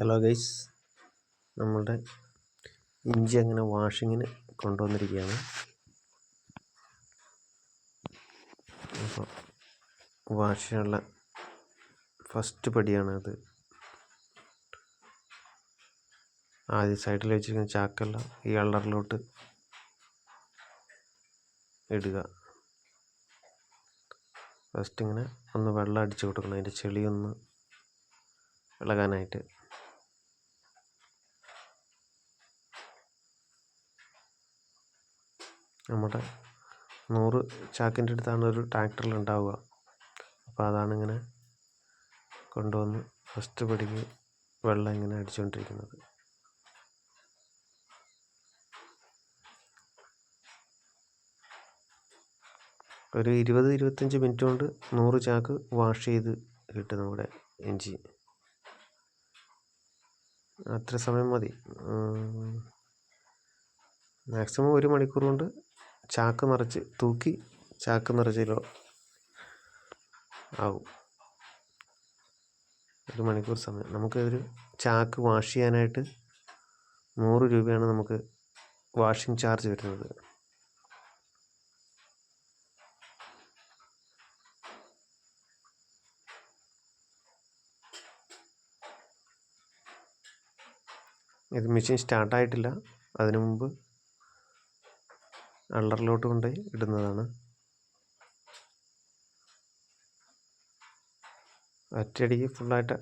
Hello guys നമ്മളുടെ ഇഞ്ചി അങ്ങനെ വാഷിങ്ങിന് കൊണ്ടുവന്നിരിക്കുകയാണ്. അപ്പോൾ വാഷ് ചെയ്യാനുള്ള ഫസ്റ്റ് പടിയാണത് ആദ്യ സൈഡിൽ വെച്ചിരിക്കുന്ന ചാക്കല്ല ഈ അള്ളറിലോട്ട് ഇടുക. ഫസ്റ്റ് ഇങ്ങനെ ഒന്ന് വെള്ളം അടിച്ചു കൊടുക്കണം. അതിന്റെ ചെളിയൊന്ന് ഇളകാനായിട്ട്. നമ്മുടെ നൂറ് ചാക്കിന്റെ അടുത്താണ് ഒരു ട്രാക്ടറിൽ ഉണ്ടാവുക. അപ്പോൾ അതാണ് ഇങ്ങനെ കൊണ്ടുവന്ന് ഫസ്റ്റ് പടിക്ക് വെള്ളം ഇങ്ങനെ അടിച്ചുകൊണ്ടിരിക്കുന്നത് ഒരു ഇരുപത് ഇരുപത്തഞ്ച് മിനിറ്റ് കൊണ്ട് നൂറ് ചാക്ക് വാഷ് ചെയ്ത് കിട്ടും നമ്മുടെ ഇഞ്ചി അത്ര സമയം മതി. മാക്സിമം ഒരു മണിക്കൂർ കൊണ്ട് ചാക്ക് നിറച്ച് തൂക്കി ചാക്ക് നിറച്ച് ആവും. ഒരു മണിക്കൂർ സമയം. നമുക്ക് ഒരു ചാക്ക് വാഷ് ചെയ്യാനായിട്ട് നൂറ് രൂപയാണ് നമുക്ക് വാഷിംഗ് ചാർജ് വരുന്നത്. ഇത് മെഷീൻ സ്റ്റാർട്ടായിട്ടില്ല. അതിനു മുമ്പ് അള്ളറിലോട്ട് കൊണ്ടുപോയി ഇടുന്നതാണ്. ഒറ്റയടിക്ക് ഫുള്ളായിട്ട്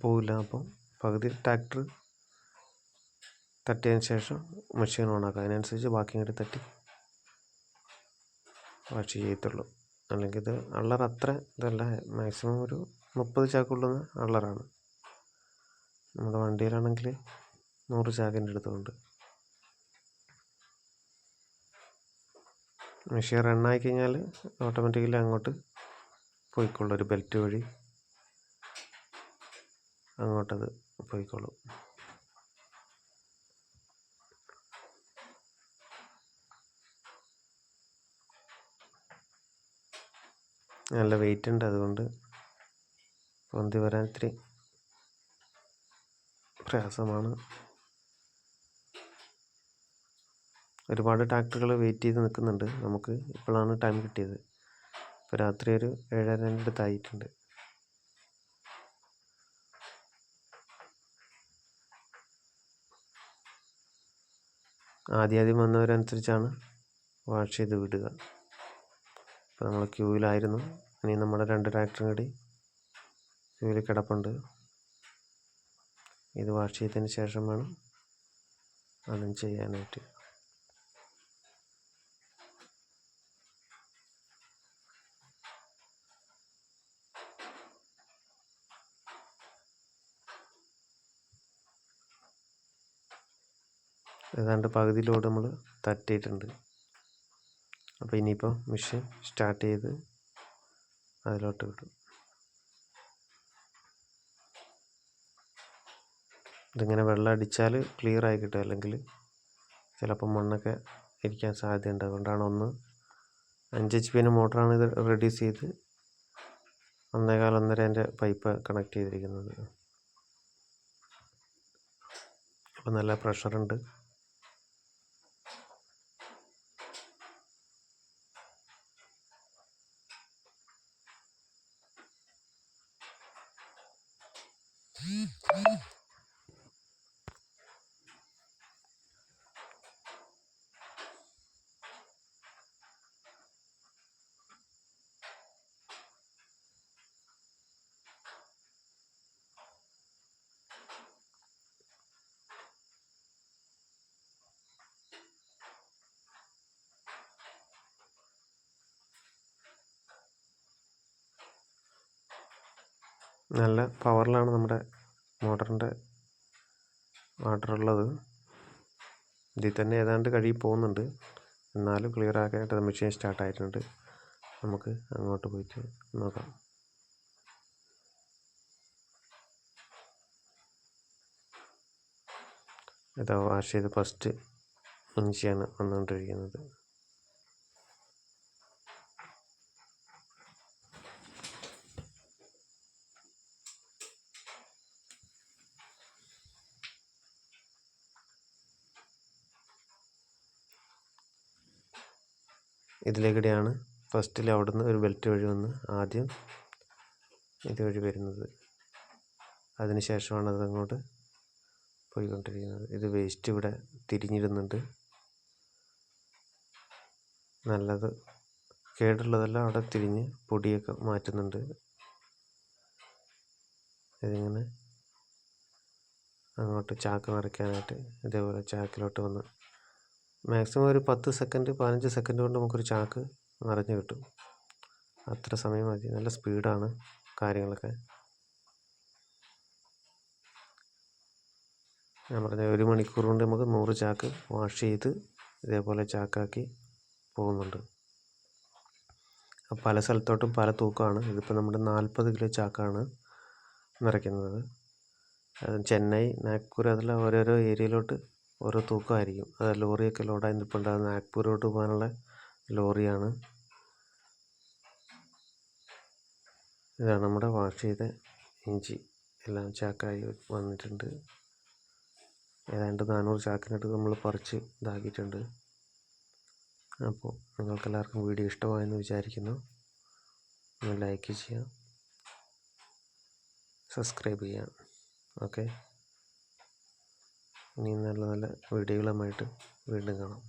പോവില്ല. അപ്പം പകുതി ട്രാക്ടർ തട്ടിയതിന് ശേഷം മെഷീൻ ഓണാക്കുക അതിനനുസരിച്ച് ബാക്കി ഇങ്ങോട്ട് തട്ടി വാഷ് ചെയ്യത്തുള്ളൂ. അല്ലെങ്കിൽ ഇത് അള്ളർ അത്ര ഇതല്ല. മാക്സിമം ഒരു മുപ്പത് ചാക്കുള്ളുന്ന അള്ളറാണ് നമ്മുടെ വണ്ടിയിലാണെങ്കിൽ നൂറ് ചാക്കിന്റെ അടുത്തുണ്ട്. മെഷീൻ റണ്ണായി കഴിഞ്ഞാൽ ഓട്ടോമാറ്റിക്കലി അങ്ങോട്ട് പോയിക്കൊള്ളും. ഒരു ബെൽറ്റ് വഴി അങ്ങോട്ടത് പോയിക്കോളും നല്ല വെയിറ്റ് ഉണ്ട് അതുകൊണ്ട് പൊന്തി വരാൻ ഇത്തിരി പ്രയാസമാണ്. ഒരുപാട് ട്രാക്ടറുകൾ വെയിറ്റ് ചെയ്ത് നിൽക്കുന്നുണ്ട്. നമുക്ക് ഇപ്പോഴാണ് ടൈം കിട്ടിയത്. ഇപ്പോൾ രാത്രി ഒരു ഏഴരന്റെ അടുത്തായിട്ടുണ്ട്. ആദ്യം വന്നവരനുസരിച്ചാണ് വാഷ് ചെയ്ത് വിടുക. ഇപ്പോൾ നമ്മൾ ക്യൂവിലായിരുന്നു ഇനി നമ്മുടെ രണ്ട് ട്രാക്ടറും കൂടി ക്യൂവിൽ കിടപ്പുണ്ട്. ഇത് വാഷ് ചെയ്തതിന് ശേഷം വേണം അതും ചെയ്യാനായിട്ട്. ഏതാണ്ട് പകുതി ലോഡ് നമ്മൾ തട്ടിയിട്ടുണ്ട്. അപ്പോൾ ഇനിയിപ്പോൾ മെഷീൻ സ്റ്റാർട്ട് ചെയ്ത് അതിലോട്ട് വിടും. ഇതിങ്ങനെ വെള്ളം അടിച്ചാൽ ക്ലിയർ ആയി കിട്ടും. അല്ലെങ്കിൽ ചിലപ്പോൾ മണ്ണൊക്കെ ഇരിക്കാൻ സാധ്യതയുണ്ട്. അതുകൊണ്ടാണ് ഒന്ന് അഞ്ച് എച്ച് പിന്റെ മോട്ടറാണ് ഇത് റെഡ്യൂസ് ചെയ്ത് ഒന്നേകാൽ ഒന്നരേന്റെ പൈപ്പ് കണക്ട് ചെയ്തിരിക്കുന്നത്. അപ്പോൾ നല്ല പ്രഷറുണ്ട് നല്ല പവറിലാണ് നമ്മുടെ മോട്ടറിന്റെ വാട്ടർ ഉള്ളത് ഇതിൽ തന്നെ ഏതാണ്ട് കഴുകി പോകുന്നുണ്ട്. എന്നാലും ക്ലിയർ ആക്കാനായിട്ട് മെഷീൻ സ്റ്റാർട്ട് ആയിട്ടുണ്ട്. നമുക്ക് അങ്ങോട്ട് പോയിട്ട് നോക്കാം. ഇതാ വാഷ് ചെയ്ത് ഫസ്റ്റ് ഇഞ്ചിയാണ് വന്നുകൊണ്ടിരിക്കുന്നത്. ഇതിലേക്കൂടെയാണ് ഫസ്റ്റിൽ അവിടുന്ന് ഒരു ബെൽറ്റ് വഴി വന്ന് ആദ്യം ഇതുവഴി വരുന്നത്. അതിന് ശേഷമാണ് അത് അങ്ങോട്ട് പോയിക്കൊണ്ടിരിക്കുന്നത്. ഇത് വേസ്റ്റ് ഇവിടെ തിരിഞ്ഞിടുന്നുണ്ട്. നല്ലത് കേടുള്ളതെല്ലാം അവിടെ തിരിഞ്ഞ് പൊടിയൊക്കെ മാറ്റുന്നുണ്ട്. ഇതിങ്ങനെ അങ്ങോട്ട് ചാക്ക് നിറയ്ക്കാനായിട്ട് ഇതേപോലെ ചാക്കിലോട്ട് വന്ന് മാക്സിമം ഒരു പത്ത് സെക്കൻഡ് പതിനഞ്ച് സെക്കൻഡ് കൊണ്ട് നമുക്കൊരു ചാക്ക് നിറഞ്ഞു കിട്ടും. അത്ര സമയം മതി. നല്ല സ്പീഡാണ് കാര്യങ്ങളൊക്കെ. ഞാൻ പറഞ്ഞ ഒരു മണിക്കൂർ കൊണ്ട് നമുക്ക് നൂറ് ചാക്ക് വാഷ് ചെയ്ത് ഇതേപോലെ ചാക്കാക്കി പോകുന്നുണ്ട്. പല സ്ഥലത്തോട്ടും പല തൂക്കമാണ്. ഇതിപ്പോൾ നമ്മുടെ നാൽപ്പത് കിലോ ചാക്കാണ് നിറയ്ക്കുന്നത്. ചെന്നൈ നാഗ്പൂർ അതെല്ലാം ഓരോരോ ഏരിയയിലോട്ട് ഓരോ തൂക്കമായിരിക്കും. അത് ലോറിയൊക്കെ ലോഡായി നിൽപ്പുണ്ട്. നാഗ്പൂരോട്ട് പോകാനുള്ള ലോറിയാണ്. ഇതാണ് നമ്മുടെ വാഷ് ചെയ്ത ഇഞ്ചി. എല്ലാം ചാക്കായി വന്നിട്ടുണ്ട്. ഏതാണ്ട് നാനൂറ് ചാക്കിനടുത്ത് നമ്മൾ പറിച്ച് ഇതാക്കിയിട്ടുണ്ട്. അപ്പോൾ നിങ്ങൾക്കെല്ലാവർക്കും വീഡിയോ ഇഷ്ടമായെന്ന് വിചാരിക്കുന്നു. ഒന്ന് ലൈക്ക് ചെയ്യുക. സബ്സ്ക്രൈബ് ചെയ്യുക. ഓക്കെ ഇനി നല്ല നല്ല വീഡിയോകളുമായിട്ട് വീണ്ടും കാണാം.